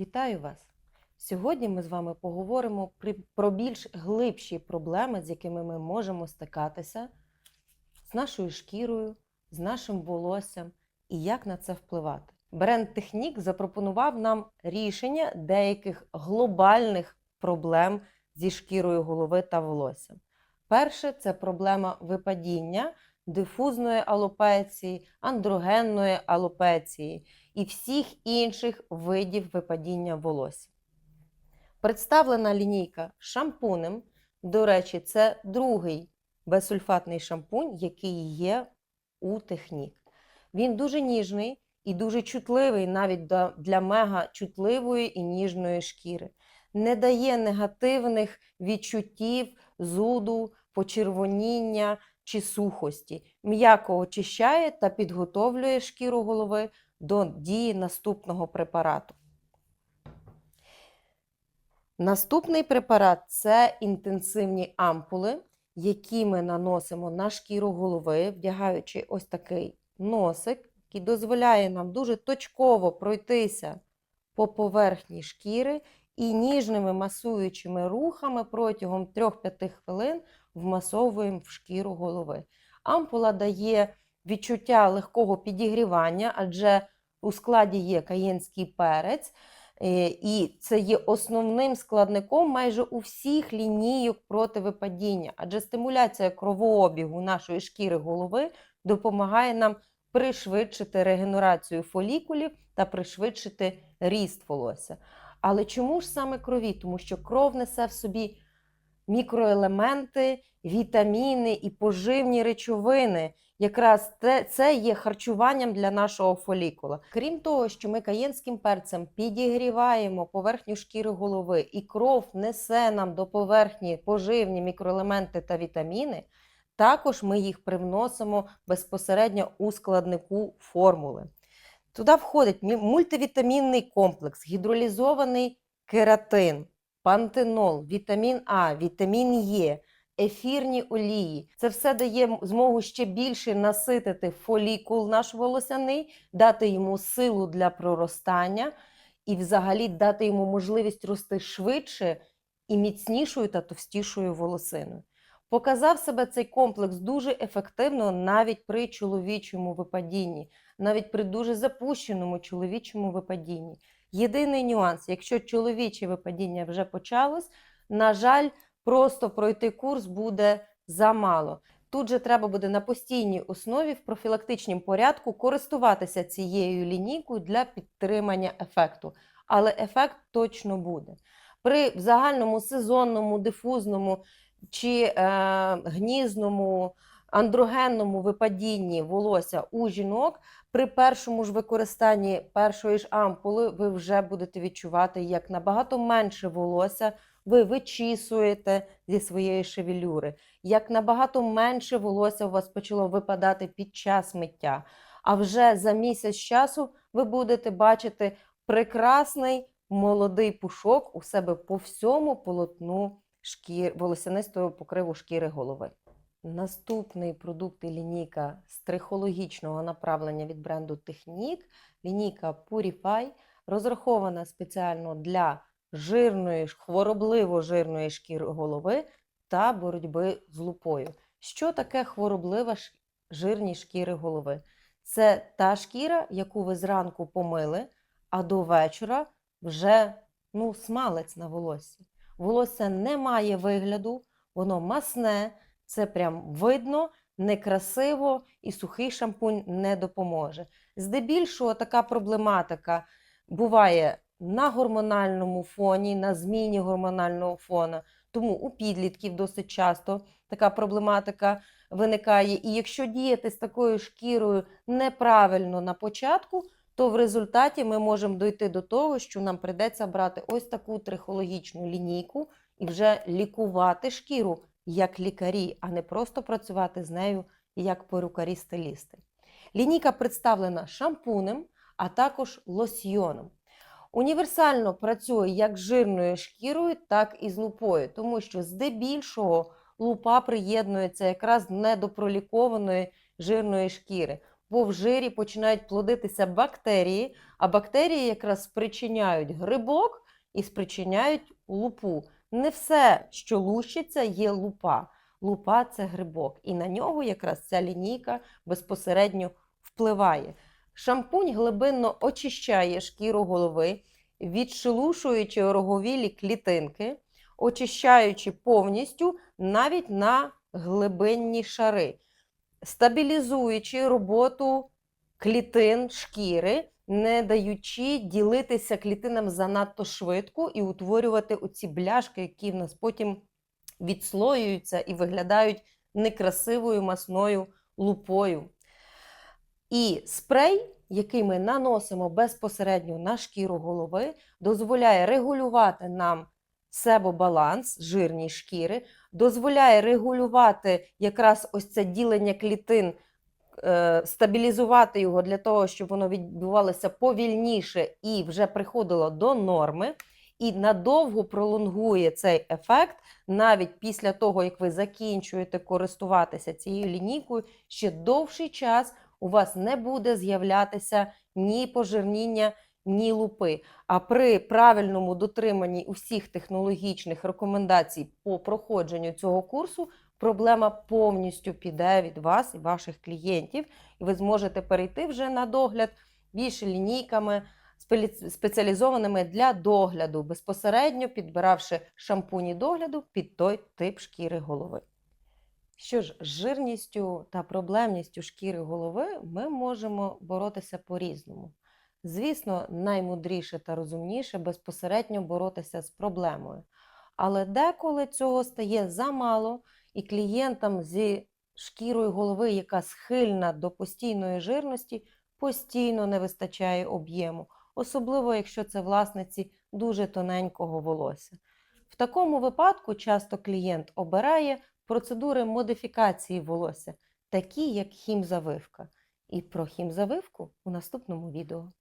Вітаю вас! Сьогодні ми з вами поговоримо про більш глибші проблеми, з якими ми можемо стикатися з нашою шкірою, з нашим волоссям і як на це впливати. Бренд Технік запропонував нам рішення деяких глобальних проблем зі шкірою голови та волоссям. Перше це проблема випадіння, дифузної алопеції, андрогенної алопеції і всіх інших видів випадіння волосся. Представлена лінійка шампунем. До речі, це другий безсульфатний шампунь, який є у технік. Він дуже ніжний і дуже чутливий навіть для мега чутливої і ніжної шкіри. Не дає негативних відчуттів, зуду, почервоніння чи сухості. М'яко очищає та підготовлює шкіру голови до дії наступного препарату. Наступний препарат це інтенсивні ампули, які ми наносимо на шкіру голови, вдягаючи ось такий носик, який дозволяє нам дуже точково пройтися по поверхні шкіри і ніжними масуючими рухами протягом 3-5 хвилин вмасовуємо в шкіру голови. Ампула дає відчуття легкого підігрівання, адже у складі є каєнський перець, е, і це є основним складником майже у всіх лінійок проти випадіння, адже стимуляція кровообігу нашої шкіри голови допомагає нам пришвидшити регенерацію фолікулів та пришвидшити ріст волосся. Але чому ж саме крові? Тому що кров несе в собі мікроелементи, вітаміни і поживні речовини. Якраз це є харчуванням для нашого фолікула. Крім того, що ми каєнським перцем підігріваємо поверхню шкіри голови, і кров несе нам до поверхні поживні мікроелементи та вітаміни, також ми їх привносимо безпосередньо у складнику формули. Туди входить мультивітамінний комплекс, гідролізований кератин, пантенол, вітамін А, вітамін Е, ефірні олії. Це все дає змогу ще більше наситити фолікул наш волосяний, дати йому силу для проростання і взагалі дати йому можливість рости швидше і міцнішою та товстішою волосиною. Показав себе цей комплекс дуже ефективно навіть при чоловічому випадінні, навіть при дуже запущеному чоловічому випадінні. Єдиний нюанс, якщо чоловіче випадіння вже почалось, на жаль, просто пройти курс буде замало. Тут же треба буде на постійній основі в профілактичному порядку користуватися цією лінійкою для підтримання ефекту. Але ефект точно буде. При загальному сезонному, дифузному чи е, гнізному, андрогенному випадінні волосся у жінок при першому ж використанні першої ж ампули ви вже будете відчувати, як набагато менше волосся ви вичісуєте зі своєї шевелюри, як набагато менше волосся у вас почало випадати під час миття. А вже за місяць часу ви будете бачити прекрасний молодий пушок у себе по всьому полотну шкір, волосянистого покриву шкіри голови. Наступний продукт і лінійка з трихологічного направлення від бренду Технік, лінійка Purify, розрахована спеціально для жирної, хворобливо жирної шкіри голови та боротьби з лупою. Що таке хвороблива жирні шкіри голови? Це та шкіра, яку ви зранку помили, а до вечора вже ну, смалець на волоссі. Волосся не має вигляду, воно масне, це прям видно, некрасиво і сухий шампунь не допоможе. Здебільшого така проблематика буває на гормональному фоні, на зміні гормонального фону. Тому у підлітків досить часто така проблематика виникає. І якщо діяти з такою шкірою неправильно на початку, то в результаті ми можемо дойти до того, що нам прийдеться брати ось таку трихологічну лінійку і вже лікувати шкіру як лікарі, а не просто працювати з нею як перукарі-стилісти. Лінійка представлена шампунем, а також лосьйоном. Універсально працює як з жирною шкірою, так і з лупою, тому що здебільшого лупа приєднується якраз не до пролікованої жирної шкіри. бо в жирі починають плодитися бактерії, а бактерії якраз спричиняють грибок і спричиняють лупу. Не все, що лущиться, є лупа. Лупа це грибок, і на нього якраз ця лінійка безпосередньо впливає. Шампунь глибинно очищає шкіру голови, відшелушуючи роговілі клітинки, очищаючи повністю навіть на глибинні шари, стабілізуючи роботу клітин шкіри, не даючи ділитися клітинам занадто швидко і утворювати оці бляшки, які в нас потім відслоюються і виглядають некрасивою масною лупою. І спрей, який ми наносимо безпосередньо на шкіру голови, дозволяє регулювати нам себобаланс жирній шкіри, дозволяє регулювати якраз ось це ділення клітин, стабілізувати його для того, щоб воно відбувалося повільніше і вже приходило до норми. І надовго пролонгує цей ефект навіть після того, як ви закінчуєте користуватися цією лінійкою, ще довший час у вас не буде з'являтися ні пожирніння, ні лупи. А при правильному дотриманні усіх технологічних рекомендацій по проходженню цього курсу проблема повністю піде від вас і ваших клієнтів, і ви зможете перейти вже на догляд більше лінійками спеціалізованими для догляду, безпосередньо підбиравши шампуні догляду під той тип шкіри голови. Що ж, з жирністю та проблемністю шкіри голови ми можемо боротися по-різному. Звісно, наймудріше та розумніше безпосередньо боротися з проблемою. Але деколи цього стає замало, і клієнтам зі шкірою голови, яка схильна до постійної жирності, постійно не вистачає об'єму, особливо якщо це власниці дуже тоненького волосся. В такому випадку часто клієнт обирає процедури модифікації волосся, такі як хімзавивка. І про хімзавивку у наступному відео.